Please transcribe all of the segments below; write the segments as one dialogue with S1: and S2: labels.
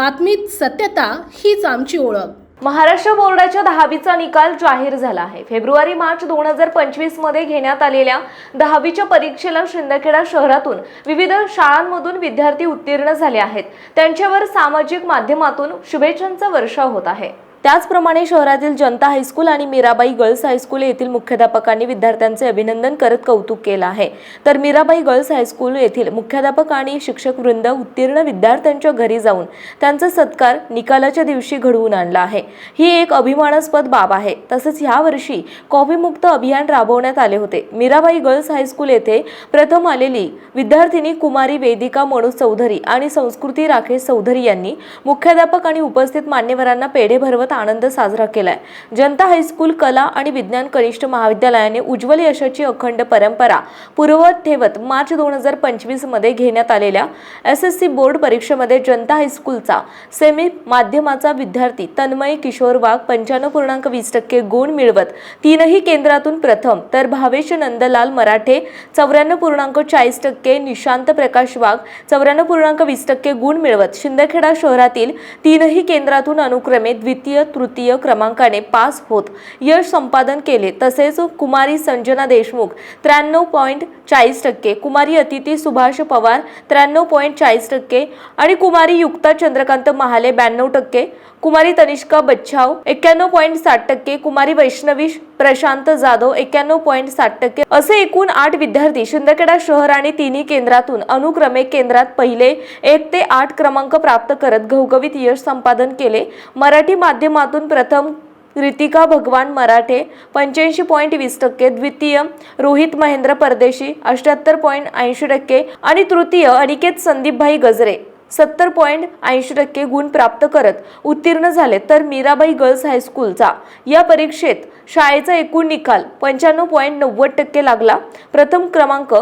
S1: बातमीत सत्यता हीच आमची ओळख.
S2: महाराष्ट्र बोर्डाच्या दहावीचा निकाल जाहीर झाला आहे. फेब्रुवारी मार्च दोन हजार पंचवीसमध्ये घेण्यात आलेल्या दहावीच्या परीक्षेला शिंदखेडा शहरातून विविध शाळांमधून विद्यार्थी उत्तीर्ण झाले आहेत. त्यांच्यावर सामाजिक माध्यमातून शुभेच्छांचा वर्षाव होत आहे. त्याचप्रमाणे शहरातील जनता हायस्कूल आणि मीराबाई गर्ल्स हायस्कूल येथील मुख्याध्यापकांनी विद्यार्थ्यांचे अभिनंदन करत कौतुक केलं आहे. तर मीराबाई गर्ल्स हायस्कूल येथील मुख्याध्यापक आणि शिक्षक वृंद उत्तीर्ण विद्यार्थ्यांच्या घरी जाऊन त्यांचा सत्कार निकालाच्या दिवशी घडवून आणला आहे. ही एक अभिमानास्पद बाब आहे. तसेच ह्या वर्षी कॉफीमुक्त अभियान राबवण्यात आले होते. मीराबाई गर्ल्स हायस्कूल येथे प्रथम आलेली विद्यार्थिनी कुमारी वेदिका मनोज चौधरी आणि संस्कृती राकेश चौधरी यांनी मुख्याध्यापक आणि उपस्थित मान्यवरांना पेढे भरवत आनंद साजरा केलाय. जनता हायस्कूल कला आणि विज्ञान कनिष्ठ महाविद्यालयाने उज्ज्वल यशाची अखंड परंपरा पूर्ववत ठेवत मार्च दोन हजार पंचवीसमध्ये घेण्यात आलेल्या एस एस सी बोर्ड परीक्षेमध्ये जनता हायस्कूलचा सेमी माध्यमाचा विद्यार्थी तन्मय किशोर वाघ पंच्याण्णव पूर्णांक वीस टक्के गुण मिळवत तीनही केंद्रातून प्रथम तर भावेश नंदलाल मराठे चौऱ्याण्णव पूर्णांक चाळीस टक्के निशांत प्रकाश वाघ चौऱ्याण्णव पूर्णांक वीस टक्के गुण मिळवत शिंदखेडा शहरातील तीनही केंद्रातून अनुक्रमे द्वितीय तृतीय क्रमांकाने पास होत. यश संपादन केले. तसेच कुमारी संजना देशमुख त्र्याण्णव पॉईंट चाळीस टक्के कुमारी अतिथी सुभाष पवार त्र्याण्णव पॉईंट चाळीस टक्के आणि कुमारी युक्ता चंद्रकांत महाले ब्याण्णव टक्के. कुमारी तनिष्का बच्छाव एक्क्याण्णव पॉईंट साठ टक्के कुमारी वैष्णवी प्रशांत जाधव एक्क्याण्णव पॉईंट साठ टक्के असे एकूण आठ विद्यार्थी शिंदखेडा शहर आणि तिन्ही केंद्रातून अनुक्रमे केंद्रात पहिले एक ते आठ क्रमांक प्राप्त करत घवघवीत यश संपादन केले. मराठी माध्यमातून प्रथम रितिका भगवान मराठे पंच्याऐंशी पॉईंट वीस टक्के द्वितीय रोहित महेंद्र परदेशी अष्ट्याहत्तर पॉईंट ऐंशी टक्के आणि तृतीय अनिकेत संदीपभाई गजरे. सत्तर पॉईंट ऐंशी टक्के गुण प्राप्त करत उत्तीर्ण झाले तर मीराबाई गर्ल्स हायस्कूलचा या परीक्षेत शाळेचा एकूण निकाल पंच्याण्णव पॉईंट नव्वद टक्के लागला. प्रथम क्रमांक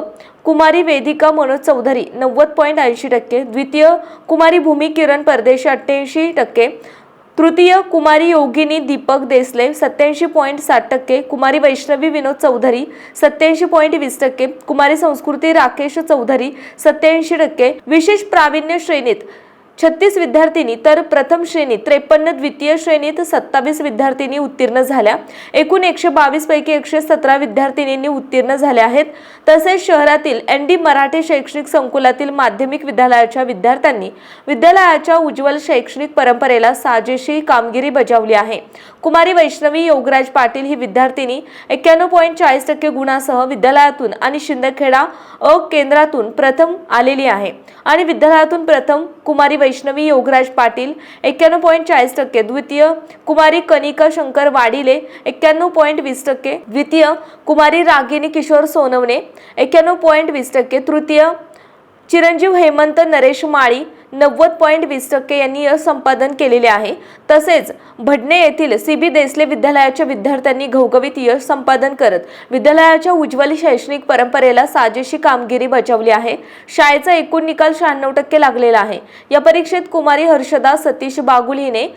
S2: कुमारी वेदिका मनोज चौधरी नव्वद पॉईंट ऐंशी टक्के. द्वितीय कुमारी भूमी किरण परदेशी अठ्ठ्याऐंशी टक्के. तृतीय कुमारी योगिनी दीपक देसले सत्याऐंशी पॉईंट सात टक्के कुमारी वैष्णवी विनोद चौधरी सत्याऐंशी पॉईंट वीस टक्के कुमारी संस्कृती राकेश चौधरी सत्याऐंशी टक्के विशेष प्रावीण्य श्रेणीत छत्तीस विद्यार्थिनी तर प्रथम श्रेणीत त्रेपन्न द्वितीय श्रेणीत सत्तावीस विद्यार्थिनी उत्तीर्ण झाल्या. एकूण एकशे बावीस पैकी एकशे सतरा विद्यार्थिनींनी उत्तीर्ण झाल्या आहेत. तसेच शहरातील एन डी मराठी शैक्षणिक संकुलातील माध्यमिक विद्यालयाच्या विद्यार्थ्यांनी विद्यालयाच्या उज्ज्वल शैक्षणिक परंपरेला साजेशी कामगिरी बजावली आहे. कुमारी वैष्णवी योगराज पाटील ही विद्यार्थिनी एक्क्याण्णव पॉईंट चाळीस टक्के गुणासह विद्यालयातून आणि शिंदखेडा अ केंद्रातून प्रथम आलेली आहे. आणि विद्यालयातून प्रथम कुमारी वैष्णवी योगराज पाटील एक्क्याण्णव पॉईंट चाळीस टक्के. द्वितीय कुमारी कनिका शंकर वाडिले एक्क्याण्णव पॉईंट वीस टक्के. द्वितीय कुमारी रागिनी किशोर सोनवणे एक्क्याण्णव पॉईंट वीस टक्के. तृतीय चिरंजीव हेमंत नरेश माळी नव्वद पॉईंट वीस टक्के यांनी यश संपादन केलेले आहे. तसेच भडणे येथील सी बी देसले विद्यालयाच्या विद्यार्थ्यांनी घवघवीत यश संपादन करत विद्यालयाच्या उज्ज्वल शैक्षणिक परंपरेला साजेशी कामगिरी बजावली आहे. शाळेचा एकूण निकाल शहाण्णव टक्के लागलेला आहे. या परीक्षेत कुमारी हर्षदा सतीश बागुल हिने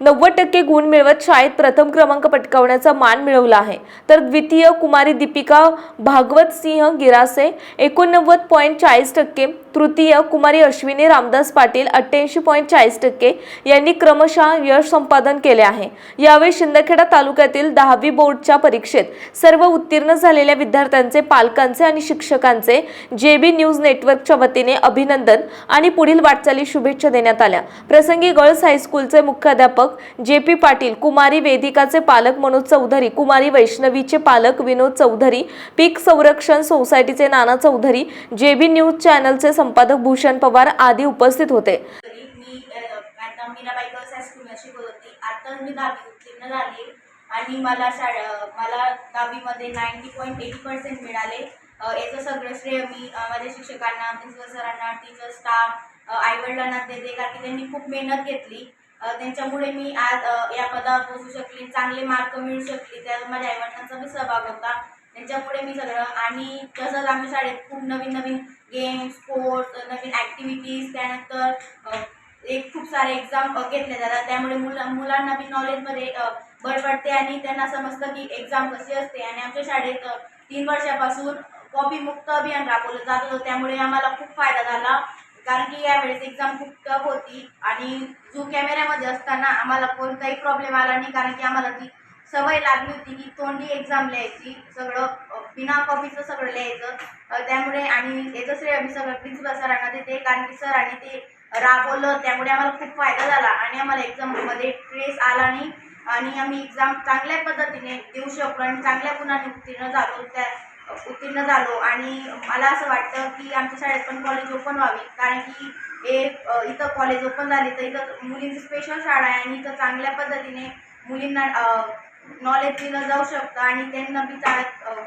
S2: नव्वद टक्के गुण मिळवत शाळेत प्रथम क्रमांक पटकावण्याचा मान मिळवला आहे. तर द्वितीय कुमारी दीपिका भागवत सिंह गिरासे एकोणनव्वद पॉईंट चाळीस टक्के तृतीय कुमारी अश्विनी रामदास पाटील अठ्ठ्याऐंशी पॉईंट चाळीस टक्के यांनी क्रमशः यश संपादन केले आहे. यावेळी शिंदखेडा तालुक्यातील दहावी बोर्डच्या परीक्षेत सर्व उत्तीर्ण झालेल्या विद्यार्थ्यांचे पालकांचे आणि शिक्षकांचे जे बी न्यूज नेटवर्कच्या वतीने अभिनंदन आणि पुढील वाटचाली शुभेच्छा देण्यात आल्या. प्रसंगी गर्ल्स हायस्कूलचे मुख्याध्यापक जे पी पाटील कुमारी वेदिकाचे पालक मनोज चौधरी कुमारी वैष्णवीचे पालक विनोद चौधरी पीक संरक्षण सोसायटीचे नाना चौधरी जे बी न्यूज चॅनलचे संपादक भूषण पवार आदी उपस्थित होते.
S3: तरी मी दहावी उत्तीर्ण झाली आणि मला शाळा मला दहावीमध्ये नाईन्टी पॉईंट एटी पर्सेंट मिळाले. याचं सगळं श्रेय मी माझ्या शिक्षकांना प्रिन्सिपल सरांना टीचर स्टाफ आईवडिलांना देते कारण की त्यांनी खूप मेहनत घेतली. त्यांच्यामुळे मी आज या पदावर पोहोचू शकली चांगले मार्क मिळू शकली त्यात माझ्या आईवडिलांचा बी सहभाग होता. त्यांच्यामुळे मी सगळं आणि तसंच आमच्या शाळेत खूप नवीन नवीन गेम्स स्पोर्ट्स नवीन ॲक्टिव्हिटीज त्यानंतर एक खूप सारे एक्झाम घेतले जातात. त्यामुळे मुला मुलांना बी नॉलेजमध्ये अ, भर पडते आणि त्यांना समजतं की एक्झाम कशी असते. आणि आमच्या शाळेत तीन वर्षापासून कॉपी मुक्त अभियान राबवलं जात होतं. त्यामुळे आम्हाला खूप फायदा झाला. कारण की यावेळेस एक्झाम खूप टफ होती. आणि जो कॅमेऱ्यामध्ये असताना आम्हाला कोणताही प्रॉब्लेम आला नाही. कारण की आम्हाला ती सवय लागली होती की तोंडी एक्झाम लिहायची सगळं बिना कॉपीचं सगळं लिहायचं. त्यामुळे आणि याचं श्रेय आम्ही सगळं प्रिन्सिपल सरांना देते कारण की सरांनी ते राबवलं त्यामुळे आम्हाला खूप फायदा झाला आणि आम्हाला एक्झाममध्ये ट्रेस आला नाही. आणि आम्ही एक्झाम चांगल्या पद्धतीने देऊ शकलो आणि चांगल्या गुणाने उत्तीर्ण झालो त्या उत्तीर्ण झालो. आणि मला असं वाटतं की आमच्या शाळेत पण कॉलेज ओपन व्हावी कारण की हे इथं कॉलेज ओपन झाली तर इथं मुलींची स्पेशल शाळा आहे आणि इथं चांगल्या पद्धतीने मुलींना नॉलेज दिलं जाऊ शकतं आणि त्यांना बी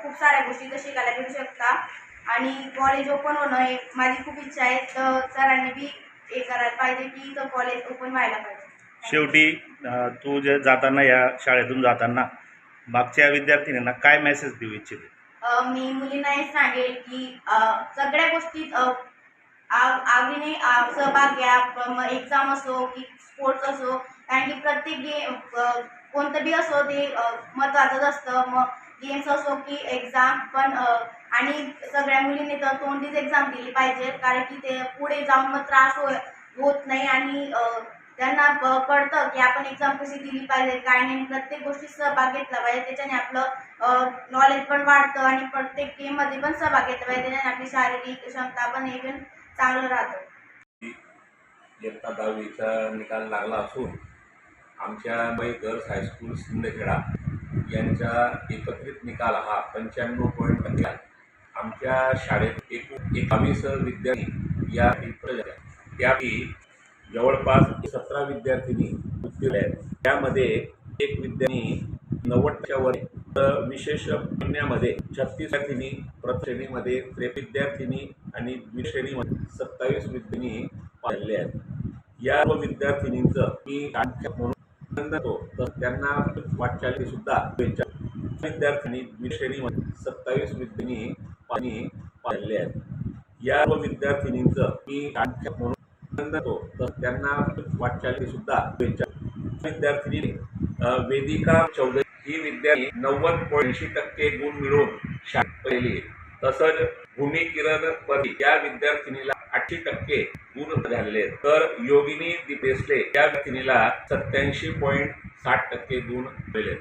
S3: खूप साऱ्या गोष्टी शिकायला भेटू शकतात. आणि कॉलेज ओपन होणं हे माझी खूप इच्छा आहे. तर सरांनी बी हे करायला पाहिजे की इथं कॉलेज ओपन व्हायला पाहिजे.
S4: शेवटी तू जे जाताना या शाळेतून जाताना मागच्या विद्यार्थिनींना काय मेसेज देऊ इच्छिते?
S3: मी मुलींना हे सांगेल की सगळ्या गोष्टीत आवडीने सहभाग घ्या. एक्झाम असो की स्पोर्ट्स असो कारण की प्रत्येक गेम कोणतं बी असो ते अ, महत्त्वाचंच असतं. मग गेम्स असो की एक्झाम पण आणि सगळ्या मुलींनी तर तोंडीच एक्झाम दिली पाहिजे. कारण की ते पुढे जाऊन मग त्रास हो होत नाही आणि त्यांना कळतं की आपण एक्झाम कशी दिली पाहिजे. काय नाही प्रत्येक गोष्टीत सहभाग घेतला पाहिजे. त्याच्याने आपलं नॉलेज पण वाढतं आणि प्रत्येक गेममध्ये पण सहभाग घेतला पाहिजे. त्याच्याने आपली शारीरिक क्षमता पण हे पण चांगलं राहतं.
S5: इयत्ता दहावीचा निकाल लागला असून आमच्या बाई गर्ल्स हायस्कूल सिंदखेडा यांचा एकत्रित निकाल हा पंच्याण्णव पॉईंट टक्के आहे. आमच्या शाळेत एकूण एकावीस विद्यार्थी या त्यापैकी जवळपास सतरा विद्यार्थिनी उत्तीर्ण आहेत. त्यामध्ये एक विद्यार्थी नव्वदच्या वर तर विशेष पुण्यामध्ये छत्तीस विद्यार्थिनी प्रथश्रेणीमध्ये त्रेपन्न विद्यार्थिनी आणि द्विश्रेणीमध्ये सत्तावीस विद्यार्थी पाहिले आहेत. या विद्यार्थिनींचं मी म्हणून त्यांना वाटचाली सुद्धा शुभेच्छा. विद्यार्थ्यांनी द्विश्रेणीमध्ये सत्तावीस विद्यार्थी पाणी पाहिले आहेत. या सर्व विद्यार्थिनींचं मी आणखी म्हणून तो तर त्यांना वाटचाली सुद्धा शुभेच्छा. विद्यार्थिनी वेदिका चौधरी ही विद्यार्थी नव्वद पॉईंट ऐंशी टक्के गुण मिळवून शाळेत पहिली तसंच भूमी किरण परी या विद्यार्थिनीला ऐंशी टक्के गुण झालेले तर योगिनी दिपेसले या व्यक्तीला सत्याऐंशी पॉईंट साठ टक्के गुण मिळाले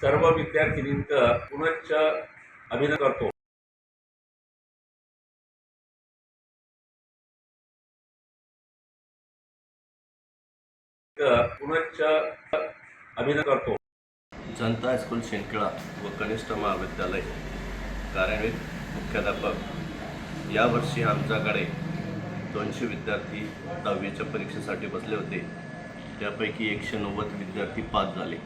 S5: सर्व विद्यार्थिनींचं पुनश्च अभिनंदन करतो. पुनश्च अभिनंदन करतो.
S6: जनता हायस्कूल शेंदखेडा व कनिष्ठ महाविद्यालय कार्यान्वित मुख्याध्यापक. यावर्षी आमच्याकडे दोनशे विद्यार्थी दहावीच्या परीक्षेसाठी बसले होते. त्यापैकी एकशे नव्वद विद्यार्थी पास झाले.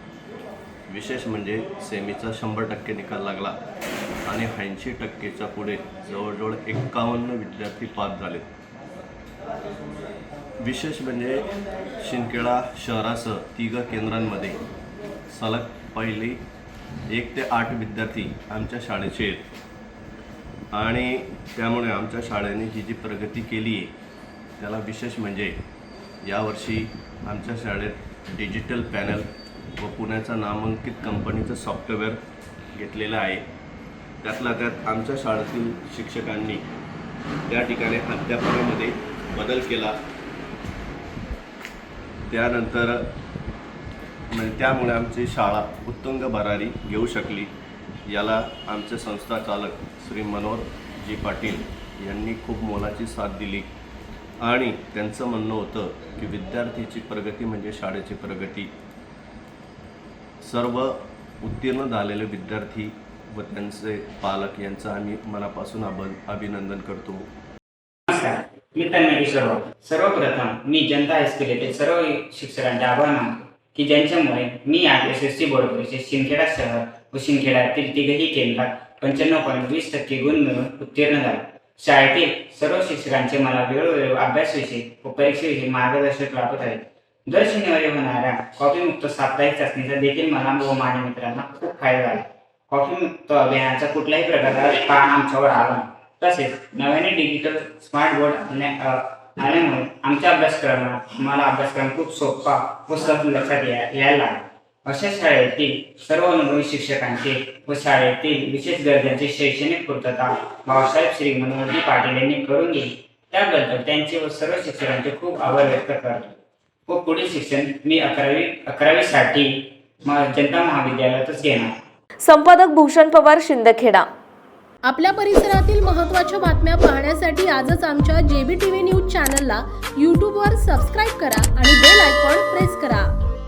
S6: विशेष म्हणजे सेमीचा शंभर टक्के निकाल लागला आणि ऐंशी टक्केच्या पुढे जवळजवळ एक्कावन्न विद्यार्थी पास झाले. विशेष म्हणजे शिंदखेडा शहरासह तिघ केंद्रांमध्ये सलग पहिली एक ते आठ विद्यार्थी आमच्या शाळेचे आहेत. आणि त्यामुळे आमच्या शाळेने ही जी प्रगती केली आहे त्याला विशेष म्हणजे यावर्षी आमच्या शाळेत डिजिटल पॅनल व पुण्याचा नामांकित कंपनीचं सॉफ्टवेअर घेतलेलं आहे. त्यातल्या त्यात आमच्या शाळेतील शिक्षकांनी त्या ठिकाणी अध्यापनामध्ये बदल केला. त्यानंतर म्हणजे त्यामुळे आमची शाळा उत्तुंग भरारी घेऊ शकली. याला आमचे संस्था चालक श्री मनोहर जी पाटील यांनी खूप मोलाची साथ दिली. आणि त्यांचं म्हणणं होतं की विद्यार्थ्याची प्रगती म्हणजे शाळेची प्रगती. सर्व उत्तीर्ण झालेले विद्यार्थी व त्यांचे पालक यांचं आम्ही मनापासून अभ अभिनंदन करतो.
S7: मी तन्मय सर्वप्रथम मी जनता हायस्कूल येथील सर्व शिक्षकांचे आभार मानतो की ज्यांच्यामुळे मी आज एस एस सी बोर्ड परीक्षेत शिंदखेडा शहर व शिंदखेडा तिघही केंद्रात पंच्याण्णव पॉईंट वीस टक्के गुण मिळवून उत्तीर्ण झाले. शाळेतील सर्व शिक्षकांचे मला वेळोवेळी अभ्यासविषयी व परीक्षेविषयी मार्गदर्शक लाभत आहेत. दर शनिवारी होणाऱ्या कॉफीमुक्त साप्ताहिक चाचणीचा देखील मला व माझ्या मित्रांना खूप फायदा झाला. कॉफीमुक्त अभियानाचा कुठल्याही प्रकारचा ताण आमच्यावर आला तसेच नव्याने डिजिटल स्मार्ट बोर्ड आल्यामुळे आमच्या अभ्यासक्रमात मला अभ्यासक्रम खूप सोपा व सहज लक्षात यायला लागला. अशा शाळेतील सर्व अनुभवी शिक्षकांचे व शाळेतील विशेष गरजांची शैक्षणिक पूर्तता भाऊसाहेब श्री मनोहरजी पाटील यांनी करून दिली त्याबद्दल त्यांचे व सर्व शिक्षकांचे खूप आभार व्यक्त करतो. व पुढील शिक्षण मी अकरावी अकरावीसाठी म जनता महाविद्यालयातच घेणार.
S2: संपादक भूषण पवार शिंदखेडा.
S1: आपल्या परिसरातील महत्त्वाच्या बातम्या पाहण्यासाठी आजच आमच्या जेबी टी व्ही न्यूज चॅनलला यूट्यूबवर सबस्क्राईब करा आणि बेल आयकॉन प्रेस करा.